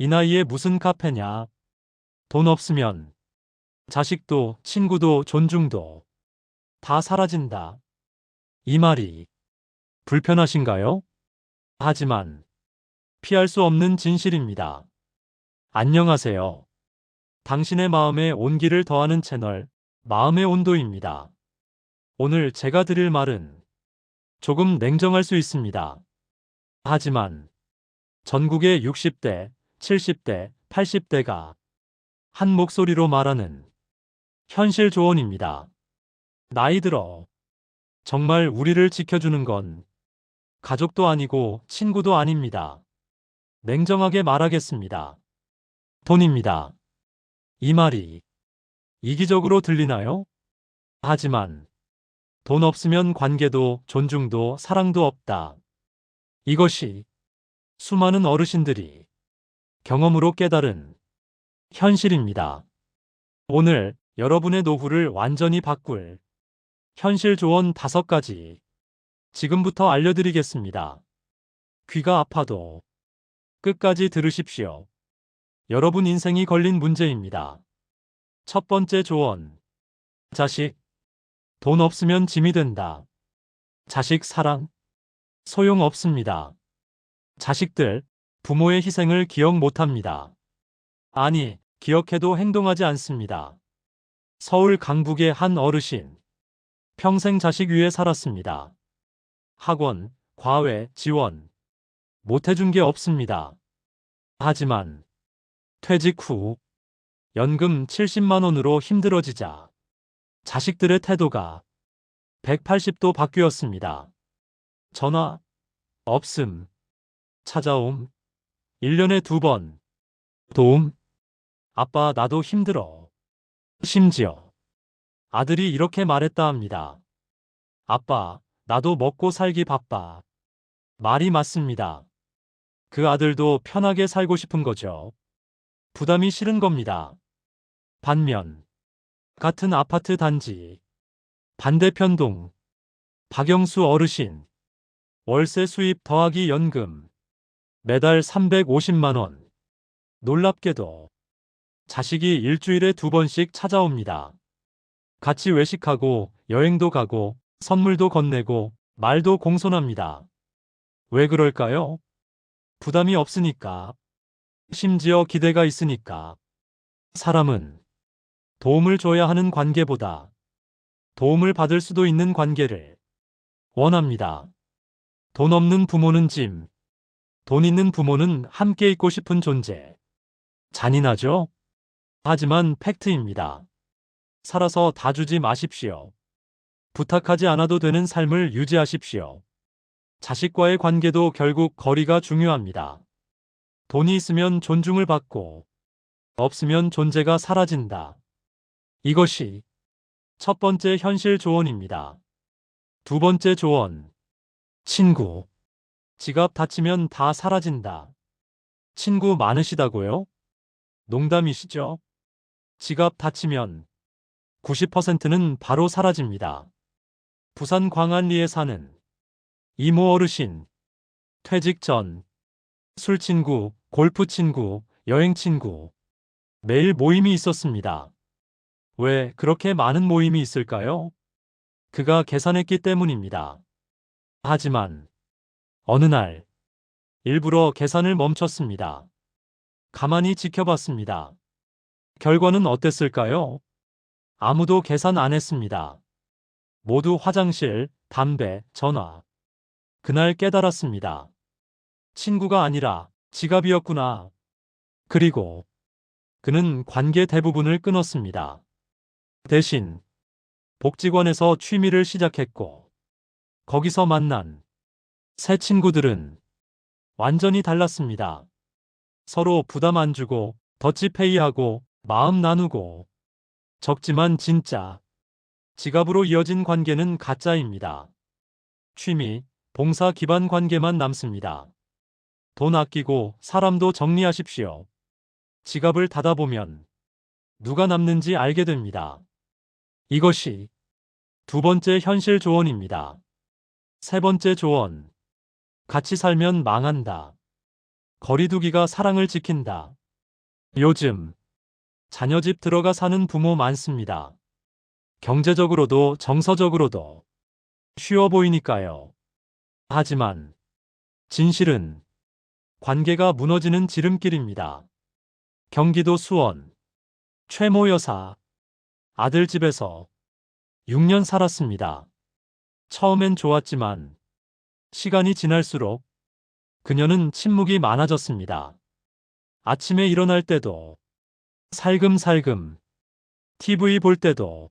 이 나이에 무슨 카페냐. 돈 없으면 자식도 친구도 존중도 다 사라진다. 이 말이 불편하신가요? 하지만 피할 수 없는 진실입니다. 안녕하세요. 당신의 마음에 온기를 더하는 채널 마음의 온도입니다. 오늘 제가 드릴 말은 조금 냉정할 수 있습니다. 하지만 전국의 60대, 70대, 80대가 한 목소리로 말하는 현실 조언입니다. 나이 들어 정말 우리를 지켜주는 건 가족도 아니고 친구도 아닙니다. 냉정하게 말하겠습니다. 돈입니다. 이 말이 이기적으로 들리나요? 하지만 돈 없으면 관계도 존중도 사랑도 없다. 이것이 수많은 어르신들이 경험으로 깨달은 현실입니다. 오늘 여러분의 노후를 완전히 바꿀 현실 조언 다섯 가지 지금부터 알려드리겠습니다. 귀가 아파도 끝까지 들으십시오. 여러분 인생이 걸린 문제입니다. 첫 번째 조언. 자식. 돈 없으면 짐이 된다. 자식 사랑. 소용 없습니다. 자식들, 부모의 희생을 기억 못합니다. 아니, 기억해도 행동하지 않습니다. 서울 강북의 한 어르신. 평생 자식 위에 살았습니다. 학원, 과외, 지원. 못해준 게 없습니다. 하지만 퇴직 후 연금 70만 원으로 힘들어지자 자식들의 태도가 180도 바뀌었습니다. 전화, 없음, 찾아옴, 1년에 두 번, 도움, 아빠 나도 힘들어. 심지어 아들이 이렇게 말했다 합니다. 아빠, 나도 먹고 살기 바빠. 말이 맞습니다. 그 아들도 편하게 살고 싶은 거죠. 부담이 싫은 겁니다. 반면, 같은 아파트 단지, 반대편 동, 박영수 어르신, 월세 수입 더하기 연금, 매달 350만원. 놀랍게도, 자식이 일주일에 두 번씩 찾아옵니다. 같이 외식하고, 여행도 가고, 선물도 건네고, 말도 공손합니다. 왜 그럴까요? 부담이 없으니까. 심지어 기대가 있으니까. 사람은 도움을 줘야 하는 관계보다 도움을 받을 수도 있는 관계를 원합니다. 돈 없는 부모는 짐, 돈 있는 부모는 함께 있고 싶은 존재. 잔인하죠? 하지만 팩트입니다. 살아서 다 주지 마십시오. 부탁하지 않아도 되는 삶을 유지하십시오. 자식과의 관계도 결국 거리가 중요합니다. 돈이 있으면 존중을 받고, 없으면 존재가 사라진다. 이것이 첫 번째 현실 조언입니다. 두 번째 조언. 친구. 지갑 다치면 다 사라진다. 친구 많으시다고요? 농담이시죠? 지갑 다치면 90%는 바로 사라집니다. 부산 광안리에 사는 이모 어르신. 퇴직 전. 술 친구, 골프 친구, 여행 친구. 매일 모임이 있었습니다. 왜 그렇게 많은 모임이 있을까요? 그가 계산했기 때문입니다. 하지만 어느 날 일부러 계산을 멈췄습니다. 가만히 지켜봤습니다. 결과는 어땠을까요? 아무도 계산 안 했습니다. 모두 화장실, 담배, 전화. 그날 깨달았습니다. 친구가 아니라 지갑이었구나. 그리고 그는 관계 대부분을 끊었습니다. 대신 복지관에서 취미를 시작했고 거기서 만난 새 친구들은 완전히 달랐습니다. 서로 부담 안 주고 더치페이하고 마음 나누고 적지만 진짜 지갑으로 이어진 관계는 가짜입니다. 취미, 봉사 기반 관계만 남습니다. 돈 아끼고 사람도 정리하십시오. 지갑을 닫아보면 누가 남는지 알게 됩니다. 이것이 두 번째 현실 조언입니다. 세 번째 조언. 같이 살면 망한다. 거리두기가 사랑을 지킨다. 요즘 자녀 집 들어가 사는 부모 많습니다. 경제적으로도 정서적으로도 쉬워 보이니까요. 하지만 진실은 관계가 무너지는 지름길입니다. 경기도 수원 최모 여사 아들 집에서 6년 살았습니다. 처음엔 좋았지만 시간이 지날수록 그녀는 침묵이 많아졌습니다. 아침에 일어날 때도 살금살금 TV 볼 때도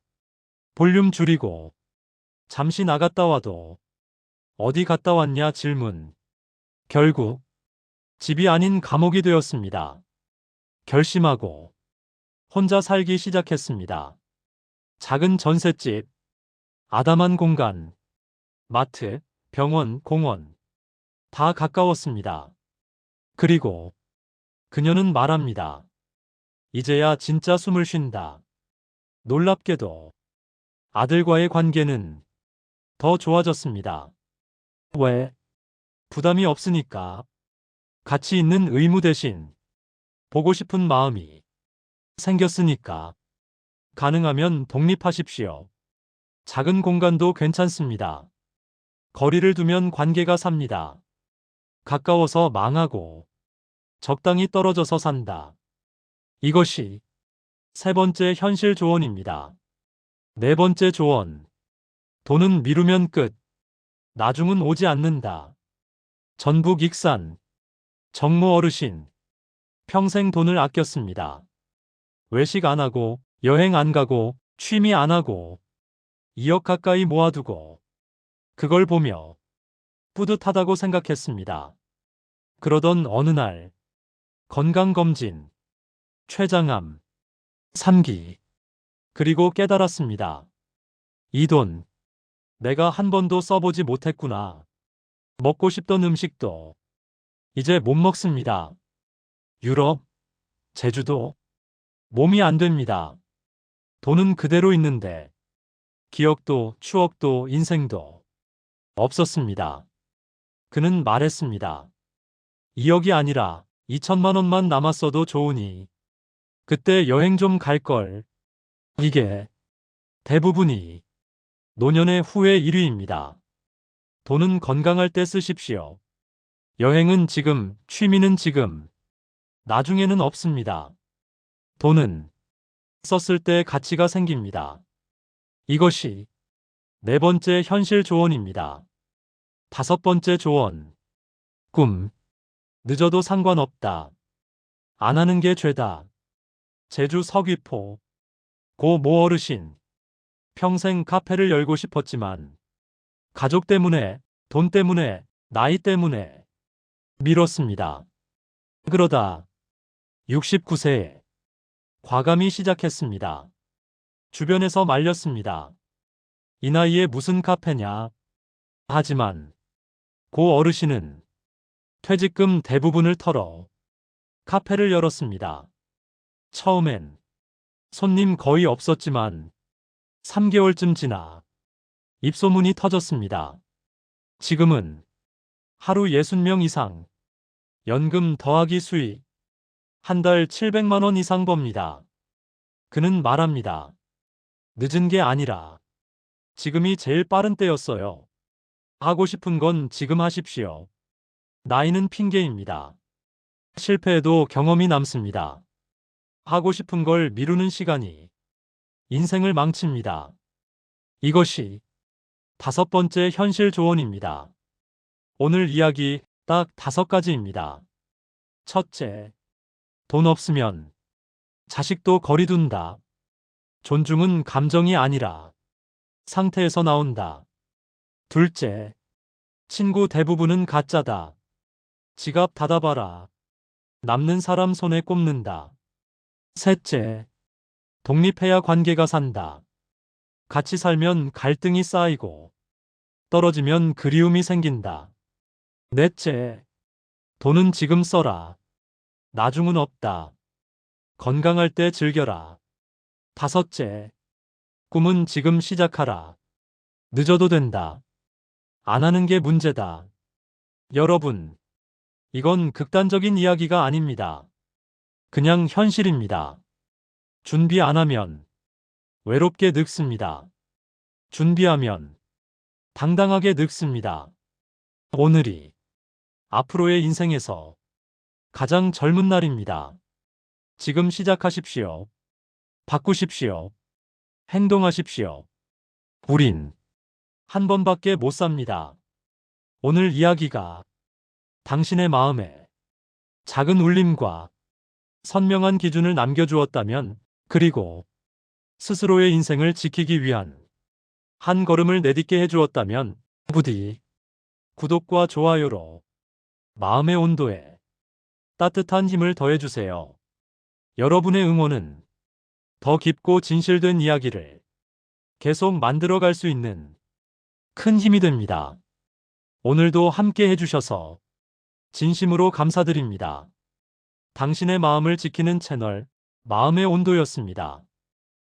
볼륨 줄이고 잠시 나갔다 와도 어디 갔다 왔냐 질문. 결국 집이 아닌 감옥이 되었습니다. 결심하고 혼자 살기 시작했습니다. 작은 전셋집, 아담한 공간, 마트, 병원, 공원 다 가까웠습니다. 그리고 그녀는 말합니다. 이제야 진짜 숨을 쉰다. 놀랍게도 아들과의 관계는 더 좋아졌습니다. 왜? 부담이 없으니까. 같이 있는 의무 대신 보고 싶은 마음이 생겼으니까. 가능하면 독립하십시오. 작은 공간도 괜찮습니다. 거리를 두면 관계가 삽니다. 가까워서 망하고 적당히 떨어져서 산다. 이것이 세 번째 현실 조언입니다. 네 번째 조언. 돈은 미루면 끝. 나중은 오지 않는다. 전북 익산. 정모 어르신. 평생 돈을 아꼈습니다. 외식 안 하고, 여행 안 가고, 취미 안 하고, 2억 가까이 모아두고, 그걸 보며 뿌듯하다고 생각했습니다. 그러던 어느 날, 건강검진, 췌장암, 3기, 그리고 깨달았습니다. 이 돈, 내가 한 번도 써보지 못했구나. 먹고 싶던 음식도 이제 못 먹습니다. 유럽, 제주도, 몸이 안 됩니다. 돈은 그대로 있는데, 기억도, 추억도, 인생도 없었습니다. 그는 말했습니다. 2억이 아니라 2천만 원만 남았어도 좋으니, 그때 여행 좀 갈 걸. 이게 대부분이 노년의 후회 1위입니다. 돈은 건강할 때 쓰십시오. 여행은 지금, 취미는 지금, 나중에는 없습니다. 돈은 썼을 때 가치가 생깁니다. 이것이 네 번째 현실 조언입니다. 다섯 번째 조언. 꿈. 늦어도 상관없다. 안 하는 게 죄다. 제주 서귀포. 고 모 어르신. 평생 카페를 열고 싶었지만 가족 때문에, 돈 때문에, 나이 때문에 미뤘습니다. 그러다 69세에 과감히 시작했습니다. 주변에서 말렸습니다. 이 나이에 무슨 카페냐. 하지만 고 어르신은 퇴직금 대부분을 털어 카페를 열었습니다. 처음엔 손님 거의 없었지만 3개월쯤 지나 입소문이 터졌습니다. 지금은 하루 60명 이상 연금 더하기 수익 한 달 700만 원 이상 법니다. 그는 말합니다. 늦은 게 아니라 지금이 제일 빠른 때였어요. 하고 싶은 건 지금 하십시오. 나이는 핑계입니다. 실패해도 경험이 남습니다. 하고 싶은 걸 미루는 시간이 인생을 망칩니다. 이것이 다섯 번째 현실 조언입니다. 오늘 이야기 딱 다섯 가지입니다. 첫째, 돈 없으면 자식도 거리둔다. 존중은 감정이 아니라 상태에서 나온다. 둘째, 친구 대부분은 가짜다. 지갑 닫아봐라. 남는 사람 손에 꼽는다. 셋째, 독립해야 관계가 산다. 같이 살면 갈등이 쌓이고 떨어지면 그리움이 생긴다. 넷째, 돈은 지금 써라. 나중은 없다. 건강할 때 즐겨라. 다섯째, 꿈은 지금 시작하라. 늦어도 된다. 안 하는 게 문제다. 여러분, 이건 극단적인 이야기가 아닙니다. 그냥 현실입니다. 준비 안 하면 외롭게 늙습니다. 준비하면 당당하게 늙습니다. 오늘이 앞으로의 인생에서 가장 젊은 날입니다. 지금 시작하십시오. 바꾸십시오. 행동하십시오. 우린 한 번밖에 못 삽니다. 오늘 이야기가 당신의 마음에 작은 울림과 선명한 기준을 남겨주었다면, 그리고 스스로의 인생을 지키기 위한 한 걸음을 내딛게 해주었다면, 부디 구독과 좋아요로 마음의 온도에 따뜻한 힘을 더해주세요. 여러분의 응원은 더 깊고 진실된 이야기를 계속 만들어갈 수 있는 큰 힘이 됩니다. 오늘도 함께 해주셔서 진심으로 감사드립니다. 당신의 마음을 지키는 채널 마음의 온도였습니다.